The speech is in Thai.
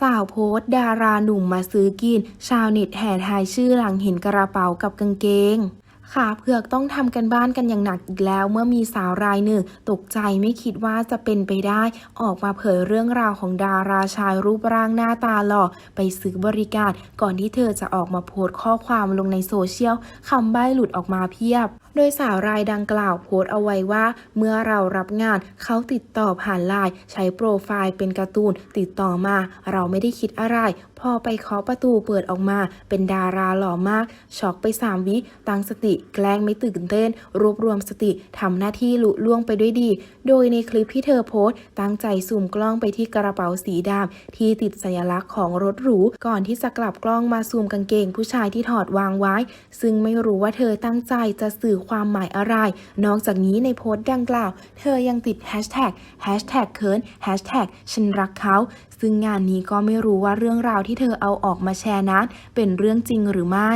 สาวโพสดาราหนุ่มมาซื้อกิน ชาวเน็ตแห่ทายชื่อหลังเห็นกระเป๋ากับกางเกงขาเผือกต้องทำกันบ้านกันอย่างหนักอีกแล้ว เมื่อมีสาวรายหนึ่ง ตกใจไม่คิดว่าจะเป็นไปได้ ออกมาเผยเรื่องราวของดาราชายรูปร่างหน้าตาหล่อไปซื้อบริการ ก่อนที่เธอจะออกมาโพสต์ข้อความลงในโซเชียลคำใบ้หลุดออกมาเพียบโดยสาวรายดังกล่าวโพสต์เอาไว้ว่า เมื่อเรารับงานเขาติดต่อผ่านไลน์ใช้โปรไฟล์เป็นการ์ตูน ติดต่อมา เราไม่ได้คิดอะไร พอไปเคาะประตูเปิดออกมา เป็นดาราหล่อมาก ช็อกไป3วิตั้งสติ แกล้งไม่ตื่นเต้น รวบรวมสติทำหน้าที่ลุล่วงไปด้วยดี โดยในคลิปที่เธอโพสต์ ตั้งใจซูมกล้องไปที่กระเป๋าสีดำที่ติดสัญลักษณ์ของรถหรูก่อนที่จะกลับกล้องมาซูมกางเกง ผู้ชายที่ถอดวางไว้ ซึ่งไม่รู้ว่าเธอตั้งใจจะสื่อความหมายอะไร นอกจากนี้ในโพสต์ดังกล่าว เธอยังติดแฮชแท็กแฮชแท็กเคิร์นแฮชแท็กฉันรักเขา ซึ่งงานนี้ก็ไม่รู้ว่าเรื่องราวที่เธอเอาออกมาแชร์นั้นเป็นเรื่องจริงหรือไม่